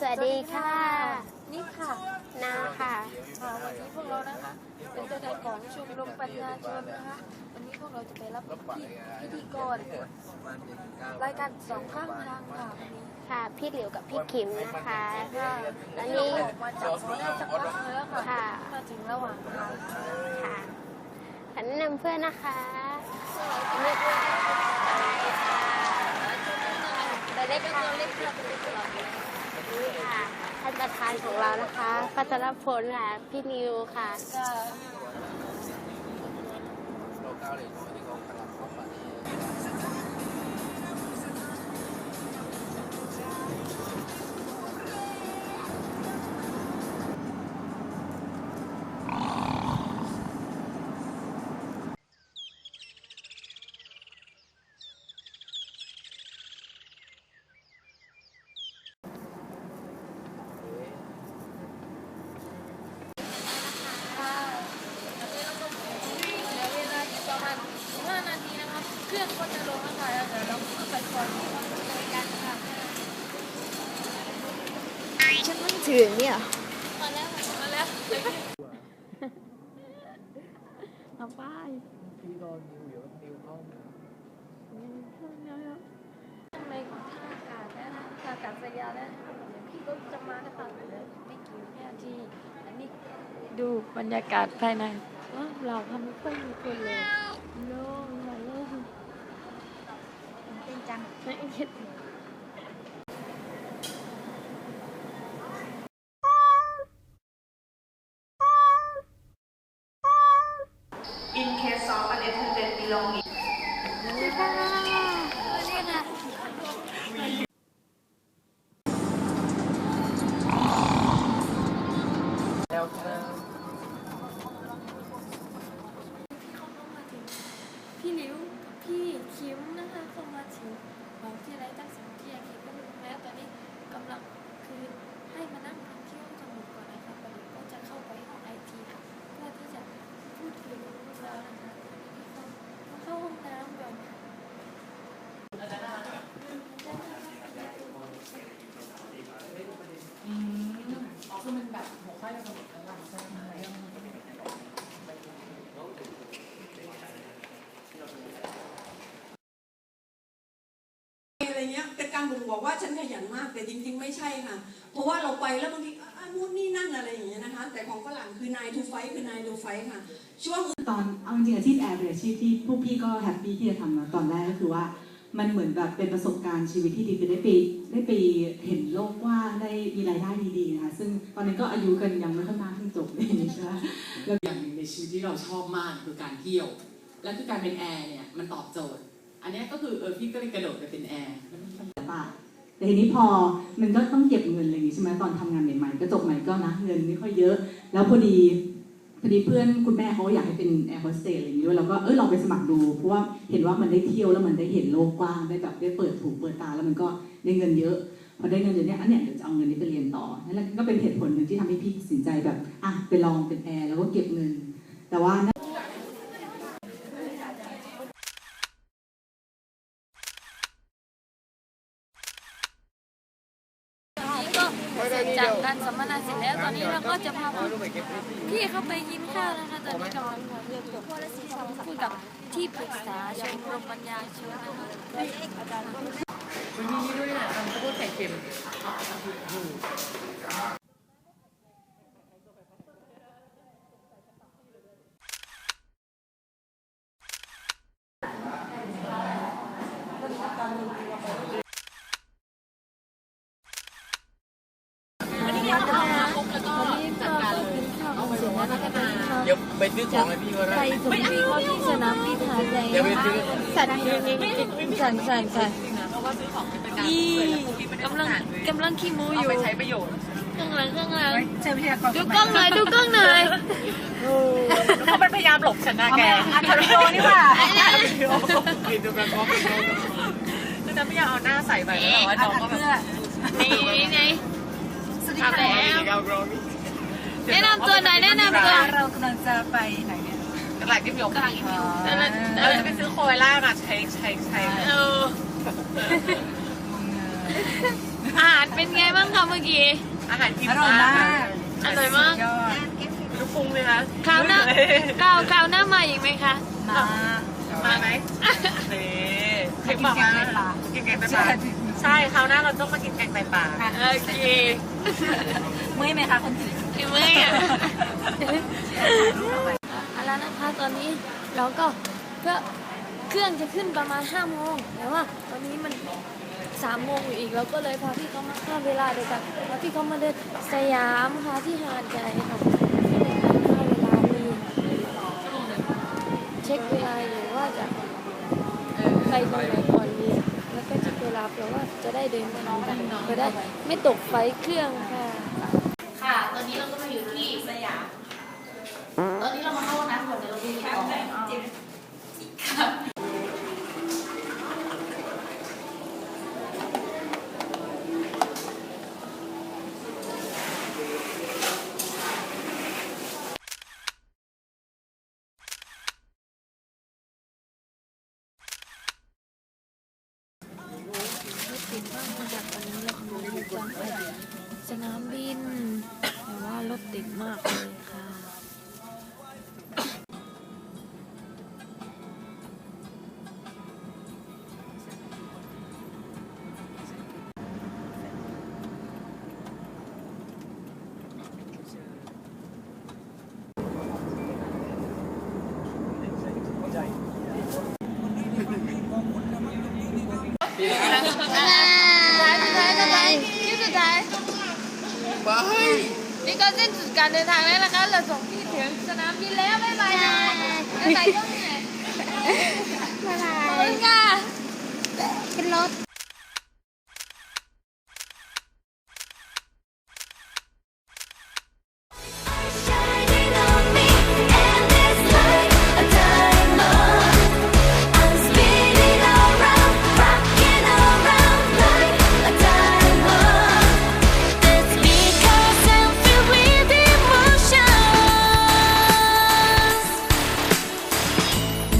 สวัสดีค่ะ นี่ค่ะนาค่ะ ค่ะวันนี้พวกเรานะคะเป็นตัวแทนของชมรมปัญญาชนนะคะวันนี้พวกเราจะไปรับพิพิธีกรรายการสองข้างทางค่ะวันนี้ค่ะ พี่หลิวกับพี่ขิมนะคะ ค่ะอันนี่นี้ออกมาจากโซนสักพักแล้วค่ะค่ะ มาถึงระหว่างทางค่ะขันแนะนำเพื่อนนะคะนึกว่าไปได้ค่ะ นี่ค่ะท่านประธานของเรานะคะพัชรพลค่ะพี่นิวค่ะค่ะค่ะ นะคะเครื่องก็จะลงแล้วค่ะแล้วเดี๋ยวเราไปก่อนที่เราจะไปกันค่ะฉันต้องถือเนี่ยมาแล้วมาแล้วเอาไปพี่รอนิวอยู่นิวเข้ามาในท่าอากาศแล้วนะท่าอากาศยานแล้วนะคะเดี๋ยวพี่ก็จะมานะคะเหลือไม่กี่นาทีอันนี้ดูบรรยากาศภายในว้าวเราทำไม่ค่อยมีคนเลยโล่งมาโล่ง เป็น เงี้ยเป็นการบ่งบอกว่าฉันขยันมากแต่จริง ๆ ไม่ใช่ค่ะ เพราะว่าเราไปแล้วบางทีนู่นนี่นั่นอะไรอย่างเงี้ยนะคะ แต่ของฝรั่งคือนายทูไฟคือนายทูไฟค่ะ ช่วงตอนเอาจริงๆอาชีพแอร์เป็นอาชีพที่พวกพี่ก็แฮปปี้ที่จะทำนะตอนแรกก็คือว่ามันเหมือนแบบเป็นประสบการณ์ชีวิตที่ดีคือได้ไปได้ไปเห็นโลกกว่างได้มีรายได้ดีๆนะคะซึ่งตอนนี้ก็อายุกันยังไม่ค่อยมากเพิ่งจบเลยใช่ไหมอย่างหนึ่งในชีวิตที่เราชอบมากคือการเที่ยว และคือการเป็นแอร์เนี่ยมันตอบโจทย์ อันนี้ก็คือเออพี่ก็เลยกระโดดไปเป็นแอร์ แล้วมันบาทแต่ทีนี้พอมันก็ต้องเก็บเงินอะไรอย่างงี้ใช่ไหมตอนทำงานใหม่ๆก็จบใหม่ก็นะเงินไม่ค่อยเยอะ แล้วพอดีพอดีเพื่อนคุณแม่เขาอยากให้เป็นแอร์โฮสเตสอะไรอย่างงี้ด้วยเราก็เออลองไปสมัครดูเพราะว่าเห็นว่ามันได้เที่ยวแล้วมันได้เห็นโลกกว้างได้แบบได้เปิดถูเปิดตาแล้วมันก็ได้เงินเยอะพอได้เงินเดือนเนี้ยอันเนี้ยเดี๋ยวจะเอาเงินนี้ไปเรียนต่อนั่นแหละก็เป็นเหตุผลหนึ่งที่ทำให้พี่ตัดสินใจแบบอะไปลองเป็นแอร์แล้วก็เก็บเงิน แต่ว่า นี้ก็ เสร็จจากการสัมมนาเสร็จแล้วตอนนี้เราก็จะพาพี่เข้าไปกินข้าวนะคะตอนนี้กำลังคุยกับที่ปรึกษาชมรมปัญญาชนนะคะ มันมีนี่ด้วยนะทำข้าวโพดไข่เค็ม วันนี้ก็กินข้าวเสร็จแล้วนะคะก็จะ เดี๋ยวไปซื้อของให้พี่ก็ได้ไปส่งพี่เข้าที่สนามบินหาดใหญ่เดี๋ยวไปซื้อ สัตว์สันสันสันเพราะว่าซื้อของเป็นการอีกำลังกำลังขี้มูอยู่ไปใช้ประโยชน์ข้างหลังข้างหลังใช้วิทยากรดูกล้องหน่อยดูกล้องหน่อยเขาเป็นพยายามหลบฉันนะแกอัดวิดีโอนี่หว่าอัดวิดีโอกินตัวกระป๋องคือจะไม่อยากเอาหน้าใส่ไปแต่ว่าน้องก็แบบนี่นี่นี่ทำแล้วเอากรองนี่ แนะนำตัวหน่อยแนะนำตัว เรากำลังจะไปไหนเนี่ยกำลังที่มีโอกาสแล้วเราเราจะไปซื้อโคไวล่ามาใช้ใช้ใช้เอออาหารเป็นไงบ้างคะเมื่อกี้ อาหารอิ่มอร่อยมากอร่อยมากยอดลูกปรุงเลยคะคราวหน้าคราวคราวหน้ามาอีกไหมคะ มา มาไหมนี่ใครบอกมากินแกงไตปลา ใช่คราวหน้าเราต้องมากินแกงไตปลาโอเคเมื่อยไหมคะคนถือเมื่อยอะเอาแล้วนะคะตอนนี้เราก็เพื่อเครื่องจะขึ้นประมาณ5โมงแต่ว่าตอนนี้มัน3โมงอยู่อีกเราก็เลยพาพี่เขามาข้ามเวลาเดียวกันพาพี่เขามาเดินสยามค่ะที่หาดใหญ่ค่ะข้ามเวลามีเช็คเวลาอยู่ว่าจะไปตรงไหนก่อนดีแล้วก็เช็คเวลาเผื่อว่าจะได้เดินทางกันจะได้ไม่ตกไฟเครื่องค่ะ ค่ะ ตอนนี้เราก็มาอยู่ที่สยาม ตอนนี้เรามาเข้าห้องน้ำก่อนเดี๋ยวเราดูขอ มากจากตอนนี้เราอยู่ในจังหวัดสนามบินแต่ว่ารถติดมากเลยค่ะบ๊ายบาย สุดท้ายสุดท้ายสุดท้ายคลิปสุดท้าย ไปนี่ก็สิ้นสุดการเดินทางแล้วนะคะเราส่งพี่ถึงสนามบินแล้วบ๊ายบายนะบ๊ายบายก็เหนื่อยบ๊ายบาขอบยคุณค่ะขึ้นรถ